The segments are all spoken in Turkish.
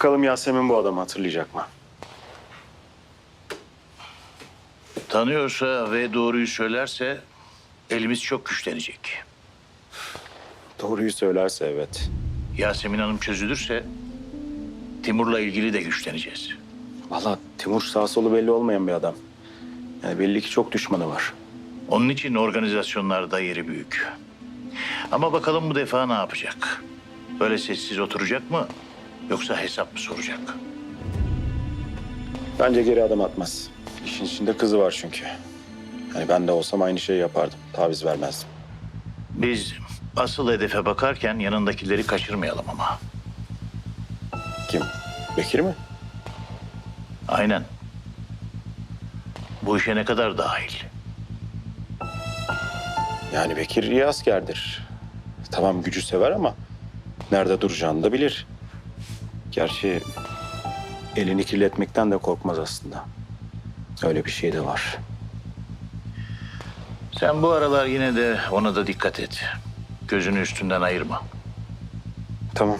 Bakalım Yasemin bu adamı hatırlayacak mı? Tanıyorsa ve doğruyu söylerse elimiz çok güçlenecek. Doğruyu söylerse evet. Yasemin Hanım çözülürse Timur'la ilgili de güçleneceğiz. Vallahi Timur sağ solu belli olmayan bir adam. Yani belli ki çok düşmanı var. Onun için organizasyonlarda yeri büyük. Ama bakalım bu defa ne yapacak? Böyle sessiz oturacak mı? Yoksa hesap mı soracak? Bence geri adım atmaz. İşin içinde kızı var çünkü. Yani ben de olsam aynı şeyi yapardım. Taviz vermezdim. Biz asıl hedefe bakarken yanındakileri kaçırmayalım ama. Kim? Bekir mi? Aynen. Bu işe ne kadar dahil? Yani Bekir iyi askerdir. Tamam gücü sever ama nerede duracağını da bilir. Gerçi elini kirletmekten de korkmaz aslında. Öyle bir şey de var. Sen bu aralar yine de ona da dikkat et. Gözünü üstünden ayırma. Tamam.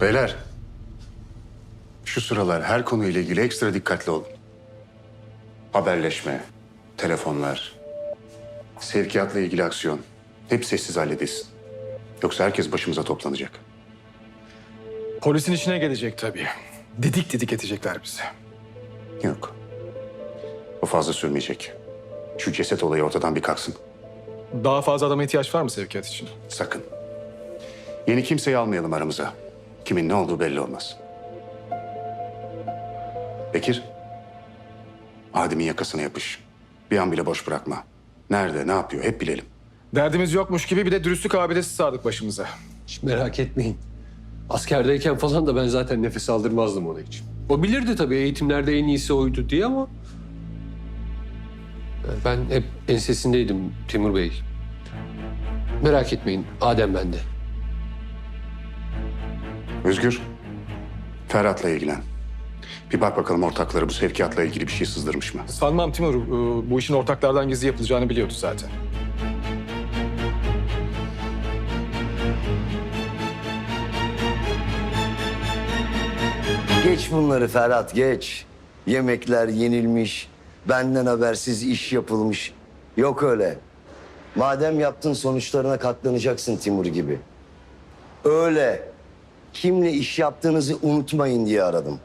Beyler, şu sıralar her konuyla ilgili ekstra dikkatli olun. Haberleşme, telefonlar, sevkiyatla ilgili aksiyon. Hep sessiz halledilsin. Yoksa herkes başımıza toplanacak. Polisin içine gelecek tabii. Didik didik edecekler bizi. Yok. O fazla sürmeyecek. Şu ceset olayı ortadan bir kalksın. Daha fazla adama ihtiyaç var mı sevkiyat için? Sakın. Yeni kimseyi almayalım aramıza. Kimin ne olduğu belli olmaz. Bekir. Adem'in yakasına yapış. Bir an bile boş bırakma. Nerede, ne yapıyor hep bilelim. Derdimiz yokmuş gibi bir de dürüstlük abidesi sardık başımıza. Hiç merak etmeyin. Askerdeyken falan da ben zaten nefes aldırmazdım ona hiç. O bilirdi tabii eğitimlerde en iyisi oydu diye ama... Yani Ben hep ensesindeydim Timur Bey. Merak etmeyin, Adem bende. Özgür, Ferhat'la ilgilen. Bir bak bakalım ortakları bu sevkiyatla ilgili bir şey sızdırmış mı? Sanmam Timur e, bu işin ortaklardan gizli yapılacağını biliyordu zaten. Geç bunları Ferhat geç. Yemekler yenilmiş, benden habersiz iş yapılmış. Yok öyle. Madem yaptın sonuçlarına katlanacaksın Timur gibi. Öyle. Kimle iş yaptığınızı unutmayın diye aradım.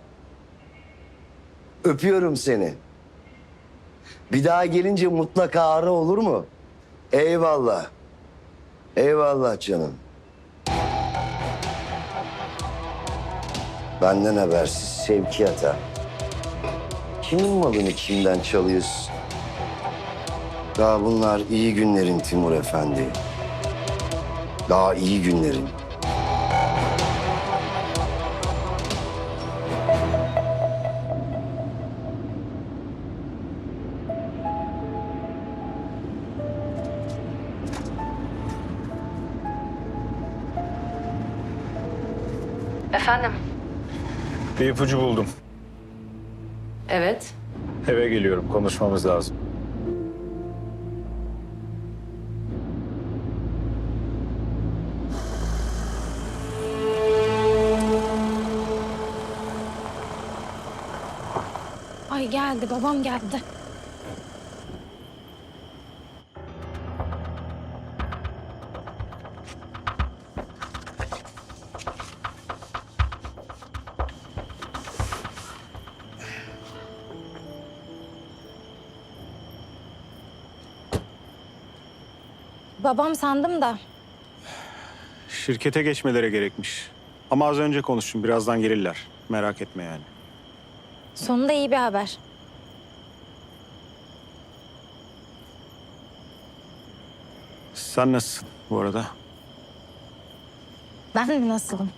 Öpüyorum seni. Bir daha gelince mutlaka ara olur mu? Eyvallah. Eyvallah canım. Benden habersiz sevkiyata. Kimin malını kimden çalıyorsun? Daha bunlar iyi günlerin Timur Efendi. Daha iyi günlerin. Efendim? Bir ipucu buldum. Evet. Eve geliyorum. Konuşmamız lazım. Ay geldi, babam geldi. Babam sandım da. Şirkete geçmelere gerekmiş. Ama az önce konuştum. Birazdan gelirler. Merak etme yani. Sonunda iyi bir haber. Sen nasılsın bu arada? Ben mi nasılım?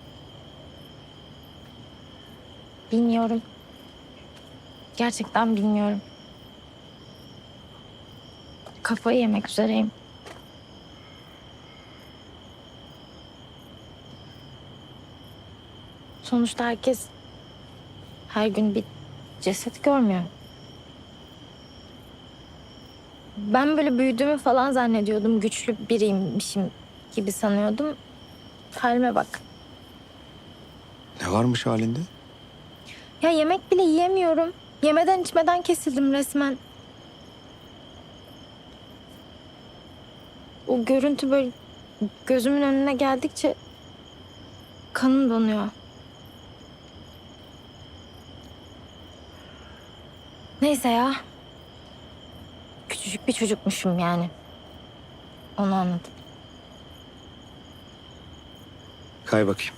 Bilmiyorum. Gerçekten bilmiyorum. Kafayı yemek üzereyim. Sonuçta herkes her gün bir ceset görmüyor. Ben böyle büyüdüğümü falan zannediyordum. Güçlü biriymişim gibi sanıyordum. Halime bak. Ne varmış halinde? Ya yemek bile yiyemiyorum. Yemeden içmeden kesildim resmen. O görüntü böyle gözümün önüne geldikçe kanım donuyor. Neyse ya. Küçücük bir çocukmuşum yani. Onu anladım. Kay bakayım.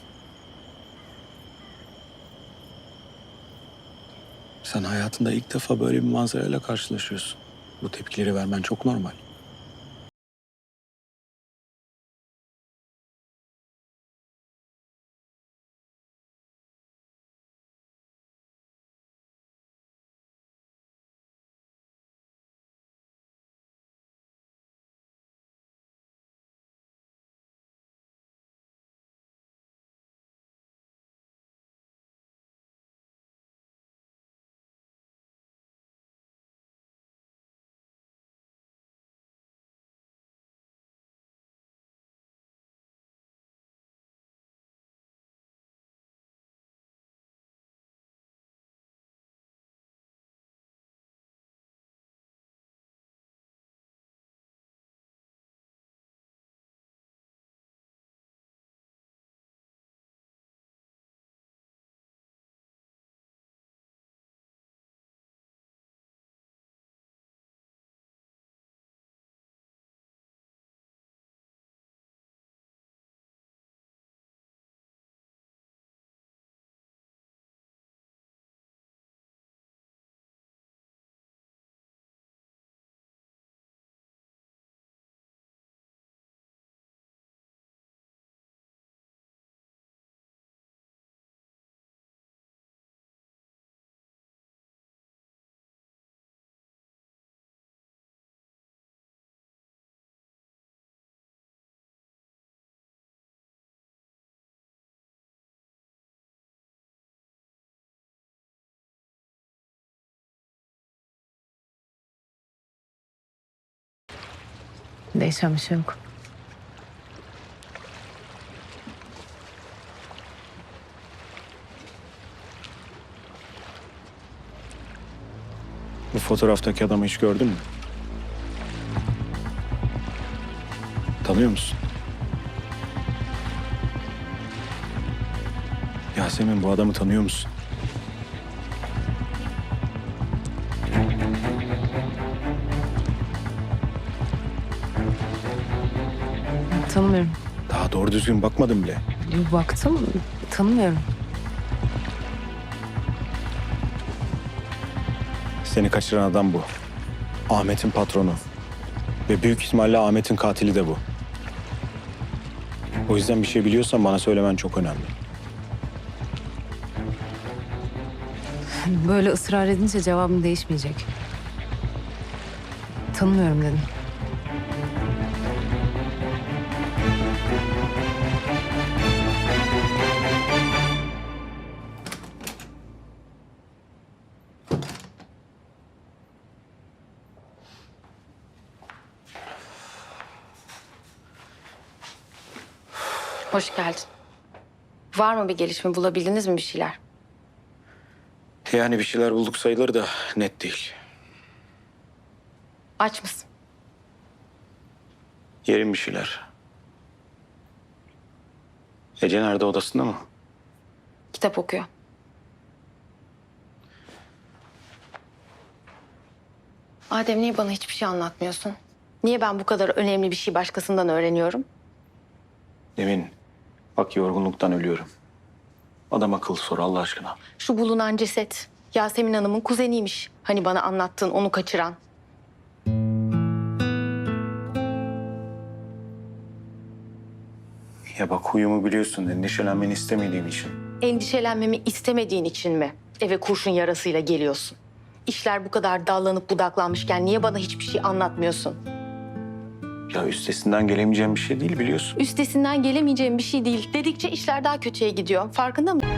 Sen hayatında ilk defa böyle bir manzarayla karşılaşıyorsun. Bu tepkileri vermen çok normal. Değişen bir şey yok. Bu fotoğraftaki adamı hiç gördün mü? Tanıyor musun? Yasemin bu adamı tanıyor musun? Tanımıyorum. Daha doğru düzgün bakmadım bile. Bir baktım, tanımıyorum. Seni kaçıran adam bu. Ahmet'in patronu. Ve büyük ihtimalle Ahmet'in katili de bu. O yüzden bir şey biliyorsan bana söylemen çok önemli. Böyle ısrar edince cevabım değişmeyecek. Tanımıyorum dedim. Hoş geldin. Var mı bir gelişme? Bulabildiniz mi bir şeyler? Yani bir şeyler bulduk sayılır da net değil. Aç mısın? Yerim bir şeyler. Ece nerede odasında mı? Kitap okuyor. Adem niye bana hiçbir şey anlatmıyorsun? Niye ben bu kadar önemli bir şey başkasından öğreniyorum? Emin bak yorgunluktan ölüyorum. Adam akıl sor Allah aşkına. Şu bulunan ceset Yasemin Hanım'ın kuzeniymiş. Hani bana anlattığın onu kaçıran. Ya bak huyumu biliyorsun endişelenmeni istemediğim için. Endişelenmemi istemediğin için mi eve kurşun yarasıyla geliyorsun? İşler bu kadar dallanıp budaklanmışken niye bana hiçbir şey anlatmıyorsun? Ya üstesinden gelemeyeceğim bir şey değil biliyorsun. Üstesinden gelemeyeceğim bir şey değil. Dedikçe işler daha kötüye gidiyor. Farkında mısın?